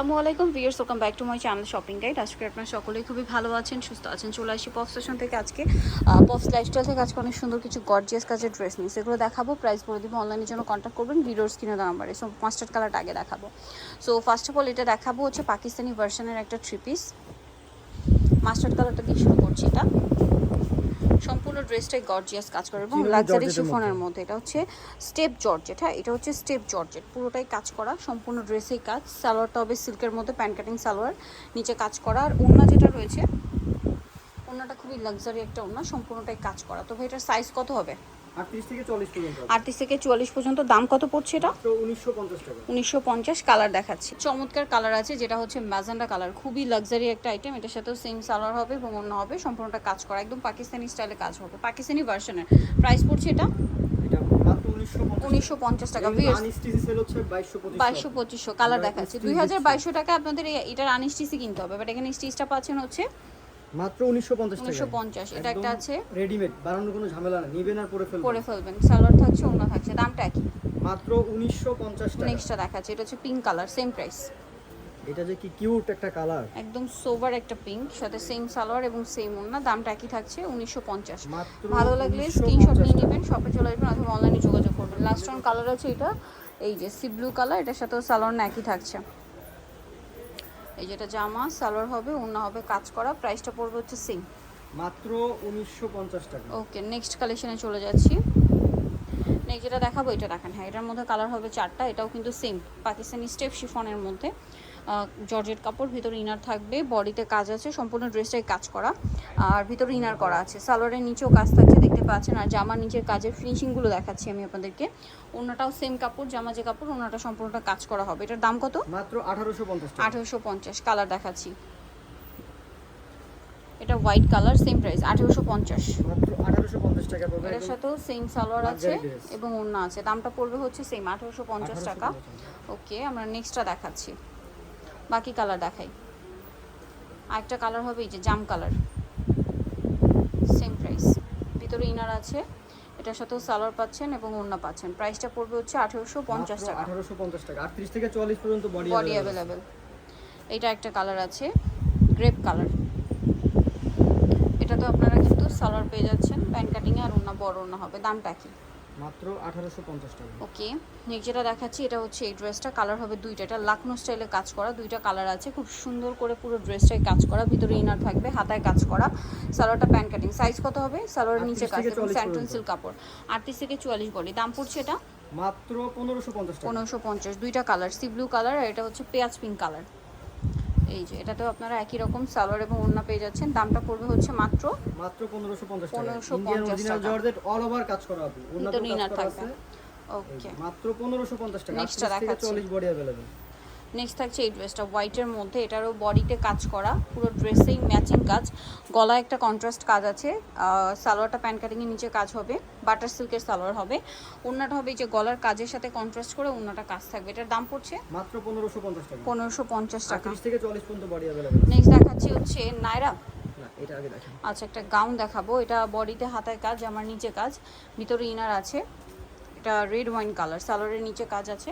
আসসালামু আলাইকুম viewers welcome back to my channel shopping guide. আজকে আপনারা সকলেই খুবই ভালো আছেন, সুস্থ আছেন, চলে আসি পপ স্টেশন থেকে আজকে। পপস লাইফস্টাইল থেকে আজকে অনেক সুন্দর কিছু গর্জিয়াস কাজের ড্রেস নিই সেগুলো দেখাবো প্রাইস বলে দিব অনলাইনের জন্য কন্ট্যাক্ট করবেন ভিডিওর স্ক্রিনে নাম্বারে সো মাস্টার্ড কালারটা আগে দেখাবো। সো ফার্স্ট অফ অল এটা দেখাবো হচ্ছে পাকিস্তানি ভার্সনের একটা থ্রি পিস মাস্টার্ড কালারটা দিয়ে শুরু করছি এটা। সম্পূর্ণ ড্রেসটাই গর্জিয়াস কাজ করে এবং লাক্সারি শিফনের মধ্যে? এটা হচ্ছে স্টেপ জর্জেট হ্যাঁ? এটা হচ্ছে স্টেপ জর্জেট পুরোটাই কাজ করা সম্পূর্ণ ড্রেসেই কাজ। সালোয়ারটা হবে সিল্কের মধ্যে প্যান্ট কাটিং সালোয়ার নিচে কাজ করা। আর ওড়না যেটা রয়েছে ওড়নাটা খুবই লাক্সারি একটা ওড়না সম্পূর্ণটাই কাজ করা। তো ভাই এটার সাইজ কত হবে? আটত্রিশ থেকে চুয়াল্লিশ পর্যন্ত দাম কত পড়ছে এটা? উনিশশো পঞ্চাশ কালার দেখাচ্ছি। চমৎকার কালার আছে যেটা হচ্ছে ম্যাজেন্ডা কালার খুবই লাক্সারি একটা আইটেম এটার সাথেও সেম সালোয়ার হবে এবং অন্য হবে সম্পূর্ণটা কাজ করা। একদম পাকিস্তানি স্টাইলে কাজ হবে। পাকিস্তানি ভার্সনের প্রাইস পড়ছে এটা? এটা উনিশশো পঞ্চাশ টাকা। বাইশশো পঁচিশশো। কালার দেখাচ্ছে। দুই হাজার। বাইশশো টাকা আপনাদের এটার আনস্টিসি কিনতে হবে বাট এখানে স্টিচটা পাচ্ছেন হচ্ছে মাত্র উনিশশো পঞ্চাশ টাকা উনিশশো পঞ্চাশ এটা একটা আছে। রেডিমেড বানানোর কোনো ঝামেলা নেই নিবেন আর পরে ফেলবেন। পরে ফেলবেন সালোয়ার থাকছে অন্য থাকছে দামটা একই। মাত্র উনিশশো পঞ্চাশ টাকা। নেক্সটটা দেখাচ্ছে এটা হচ্ছে পিঙ্ক কালার সেম প্রাইস এটা যে কি কিউট একটা কালার একদম সোভার একটা পিঙ্ক সাথে সেম সালোয়ার এবং সেম ওড়না দামটা একই থাকছে উনিশশো পঞ্চাশ। মাত্র ভালো লাগলে স্ক্রিনশট নিয়ে নেবেন শপে চলে আসবেন অথবা অনলাইনে যোগাযোগ করবেন। লাস্ট অন কালার আছে এটা এই যে সি ব্লু কালার এটার সাথেও সালোয়ার না একই থাকছে। এই যেটা জামা সালোয়ার হবে ওড়না হবে কাজ করা প্রাইসটা পড়বে হচ্ছে সেম মাত্র উনিশশো পঞ্চাশ টাকা। ওকে নেক্সট কালেকশনে চলে যাচ্ছি। নেক্সট যেটা দেখাবো এটা দেখেন হ্যাঁ এটার মধ্যে কালার হবে চারটা এটাও কিন্তু সেম পাকিস্তানি স্টেপ শিফনের মধ্যে। জর্জেট কাপড় ভিতরে ইনার থাকবে বডিতে কাজ আছে সম্পূর্ণ ড্রেসটাই কাজ করা আর ভিতরে ইনার করা আছে। সালোয়ারের নিচেও কাজ থাকছে দেখতে পাচ্ছেন আর জামার নিচের কাজের ফিনিশিংগুলো দেখাচ্ছি আমি আপনাদেরকে। অন্যটাও সেম কাপড় জামা যে কাপড় অন্যটা সম্পূর্ণটা কাজ করা হবে। এটার দাম কত? মাত্র আঠারোশো পঞ্চাশ আঠেরোশো পঞ্চাশ কালার দেখাচ্ছি। এটা হোয়াইট কালার সেম প্রাইস আঠেরোশো পঞ্চাশ। আঠারোশো পঞ্চাশ টাকা পড়বে এটার সাথেও সেম সালোয়ার আছে এবং ওড়না আছে। দামটা পড়বে হচ্ছে সেম আঠারোশো পঞ্চাশ টাকা। ওকে আমরা নেক্সটটা দেখাচ্ছি। বাকি কালার দেখাই। আরেকটা কালার হবে এই যে জাম কালার সেম প্রাইস ভিতরে ইনার আছে এটার সাথেও সালোয়ার পাচ্ছেন এবং ওড়না পাচ্ছেন। প্রাইসটা পড়বে হচ্ছে আঠেরোশো পঞ্চাশ টাকা। আঠারোশো পঞ্চাশ টাকা। আটত্রিশ থেকে চল্লিশ পর্যন্ত বডি বডি অ্যাভেলেবেল এটা একটা কালার আছে গ্রেপ কালার এটা তো আপনারা কিন্তু সালোয়ার পেয়ে যাচ্ছেন প্যান্ট কাটিংয়ে আর ওড়না বড় ওড়না হবে। দামটা কি? মাত্র আঠারোশো পঞ্চাশ টাকা। ওকে নেক্সট যেটা দেখাচ্ছি এটা হচ্ছে এই ড্রেসটা কালার হবে দুইটা। এটা লাকনো স্টাইলে কাজ করা দুইটা কালার আছে। খুব সুন্দর করে পুরো ড্রেসটাই কাজ করা ভিতরে ইনার থাকবে হাতায় কাজ করা। সালোয়ারটা প্যান্ট কাটিং সাইজ কত হবে? সালোয়ারের নিচে কাজ এবং স্যান্টন সিল্ক কাপড়। আটত্রিশ থেকে চুয়াল্লিশ বডি। দাম পড়ছে এটা? মাত্র পনেরোশো পঞ্চাশ টাকা। পনেরোশো পঞ্চাশ দুইটা কালার সি ব্লু কালার আর এটা হচ্ছে পেঁয়াজ পিঙ্ক কালার এই যে এটাতেও আপনারা একই রকম সালোয়ার এবং ওড়না পেয়ে যাচ্ছেন। দামটা পড়বে হচ্ছে মাত্র মাত্র পনেরোশো পঞ্চাশ টাকা। 1550 ইন্ডিয়ান অরিজিনাল টাকা। জর্জেট অল ওভার কাজ করা হবে ওড়না তো নিনার থাকবে। ওকে মাত্র পনেরোশো পঞ্চাশ টাকা। নেক্সট টা 38 দেখাচ্ছি। চল্লিশ বডি অ্যাভেলেবেল নেক্সট থাকছে এই ড্রেসটা হোয়াইটের মধ্যে এটারও বডিতে কাজ করা পুরো ড্রেসেই ম্যাচিং কাজ। গলায় একটা কন্ট্রাস্ট কাজ আছে সালোয়ারটা প্যান্ট কাটিংয়ের নিচে কাজ হবে বাটার সিল্কের সালোয়ার হবে। ওড়নাটা হবে যে গলার কাজের সাথে কন্ট্রাস্ট করে ওড়নাটা কাজ থাকবে। এটার দাম পড়ছে? মাত্র পনেরোশো পঞ্চাশ টাকা। পনেরোশো পঞ্চাশ টাকা। থেকে চল্লিশ পর্যন্ত বডি নেক্সট দেখাচ্ছি হচ্ছে নায়রা এটা আগে দেখেন। আচ্ছা একটা গাউন দেখাবো। এটা বডিতে হাতায় কাজ আমার নিচে কাজ। ভিতরে ইনার আছে। এটা রেড ওয়াইন কালার সালোয়ারের নিচে কাজ আছে।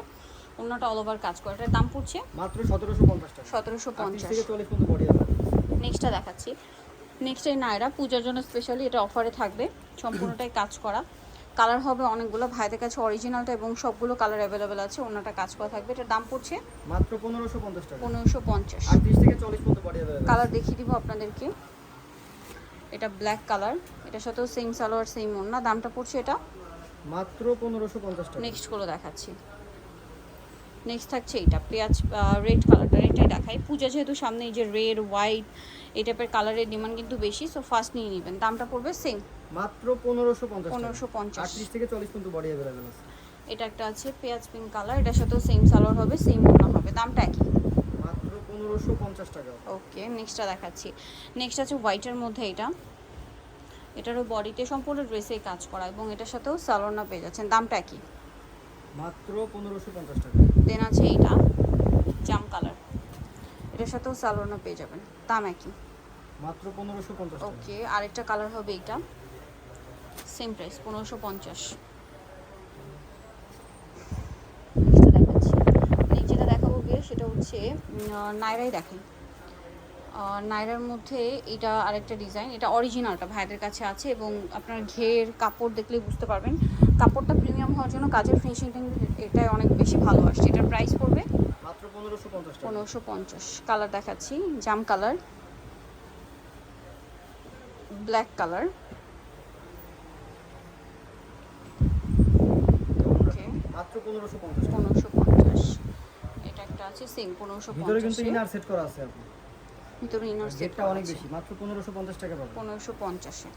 ওড়নাটা অল ওভার কাজ করে। এটার দাম পড়ছে? মাত্র সতেরোশো পঞ্চাশ টাকা। সতেরোশো পঞ্চাশ। থেকে চল্লিশ পর্যন্ত বডি নেক্সটটা দেখাচ্ছি। নেক্সট এই নায়রা পূজার জন্য স্পেশালি এটা অফারে থাকবে। সম্পূর্ণটাই কাজ করা। কালার হবে অনেকগুলো। ভাইদের কাছে অরিজিনালটা এবং সবগুলো কালার অ্যাভেলেবেল আছে। ওনাটা কাজ করা থাকবে। এটার দাম পড়ছে মাত্র পনেরোশো পঞ্চাশ টাকা। পনেরোশো পঞ্চাশ। থেকে চল্লিশ পর্যন্ত কালার দেখিয়ে দিব আপনাদেরকে। এটা ব্ল্যাক কালার এটার সাথেও সেম সালোয়ার সেম ওড়না। দামটা পড়ছে এটা? মাত্র পনেরোশো পঞ্চাশ টাকা। নেক্সটগুলো দেখাচ্ছি। নেক্সট থাকছে এটা পেঁয়াজ রেড কালারটা এটাই দেখাই। পূজা যেহেতু সামনে এই যে রেড হোয়াইট এই টাইপের কালারের ডিমান্ড কিন্তু বেশি সো ফার্স্ট নিয়ে নেবেন। দামটা পড়বে সেম মাত্র পনেরোশো পঞ্চাশ পনেরোশো পঞ্চাশ। থেকে চল্লিশ পর্যন্ত বডি অ্যাভেলেবেল আছে। এটা একটা আছে পেঁয়াজ পিঙ্ক কালার এটার সাথেও সেম সালোয়ার হবে সেম ওড়না হবে। দামটা একই। মাত্র পনেরোশো পঞ্চাশ টাকা। ওকে নেক্সটটা দেখাচ্ছি। নেক্সট আছে হোয়াইটের মধ্যে এটা। এটারও বডিতে সম্পূর্ণ ড্রেসে কাজ করা এবং এটার সাথেও সালোয়ার না পেয়ে যাচ্ছেন। দামটা একই। মাত্র পনেরোশো পঞ্চাশ টাকা। দেন আছে এইটা জাম কালার। এটার সাথেও সালোয়ার না পেয়ে যাবেন দাম একই। মাত্র পনেরোশো পঞ্চাশ টাকা। ওকে আরেকটা কালার হবে এইটা সেম প্রাইস পনেরোশো পঞ্চাশ। নেক্সটটা দেখাচ্ছি। নেক্সট যেটা দেখাবো গিয়ে সেটা হচ্ছে দেখেন। আহ, নায়রার মধ্যে এটা আরেকটা ডিজাইন এটা অরিজিনালটা ভাইদের কাছে আছে এবং আপনার ঘের কাপড় দেখলেই বুঝতে পারবেন। কাপড়টা প্রিমিয়াম হওয়ার জন্য কাজের ফিনিশিংটা এটাই অনেক বেশি ভালো আসছে। এটার প্রাইস পড়বে মাত্র পনেরোশো পঞ্চাশ কালার দেখাচ্ছি জাম কালার ব্ল্যাক কালার পনেরোশো পঞ্চাশ এটা একটা আছে পনেরোশো পঞ্চাশে। সেট করা আছে আপনি ভিতরে ইনার সেট অনেক বেশি মাত্র পনেরোশো পঞ্চাশ টাকা পনেরোশো পঞ্চাশে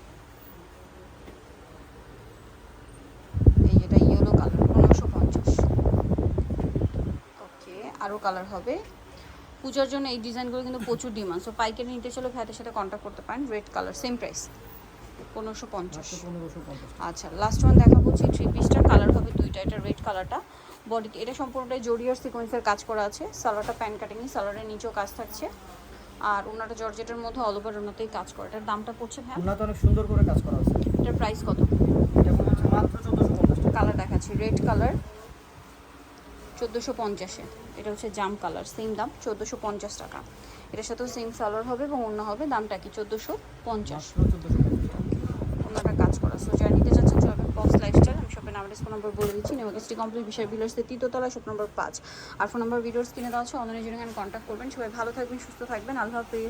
এই যেটা ইয়েলো কালার পনেরোশো পঞ্চাশ ওকে আরও কালার হবে। পূজার জন্য এই ডিজাইনগুলো কিন্তু প্রচুর ডিমান্ড সো পাইকারি নিতে চলে ভাইদের সাথে কন্ট্যাক্ট করতে পারেন। রেড কালার সেম প্রাইস পনেরোশো পঞ্চাশ। আচ্ছা লাস্ট ওয়ান দেখাবো হচ্ছে থ্রি পিসটার কালার হবে দুইটা এটা রেড কালারটা বডিতে এটা সম্পূর্ণটাই জরিয়ার সিকোয়েন্সের কাজ করা আছে। সালোয়ারটা প্যান কাটিংয়ে সালোয়ারের নিচেও কাজ থাকছে। আর ওনাটা জর্জেটের মধ্যে অল ওভার ওনাতেই কাজ করে। এটার দামটা পড়ছে ভ্যান উন্নত অনেক সুন্দর করে কাজ করা আছে। এটার প্রাইস কত? এটা মাত্র চোদ্দোশো পঞ্চাশ টাকা। কালার দেখাচ্ছি। রেড কালার চোদ্দোশো পঞ্চাশে। এটা হচ্ছে জাম কালার সেম দাম চোদ্দোশো পঞ্চাশ টাকা। এটার সাথেও সেম সালোয়ার হবে এবং অন্য হবে দামটা কি চোদ্দোশো পঞ্চাশ। ওনারা কাজ করা। সো যারা নিতে চাচ্ছেন চলবেন বক্স লাইফস্টাইল আমি শপের নাম্বার ফোন নম্বর বলে দিচ্ছি। নেমাকাস্টি কমপ্লিট বিষয় বিলাসের তৃতীয়তলা শপ নম্বর পাঁচ। আর ফোন নম্বর ভিডিওস কিনে দেওয়া আছে অনলাইনে জন্য কন্ট্যাক্ট করবেন। সবাই ভালো থাকবেন সুস্থ থাকবেন। আল্লাহ হাফিজ।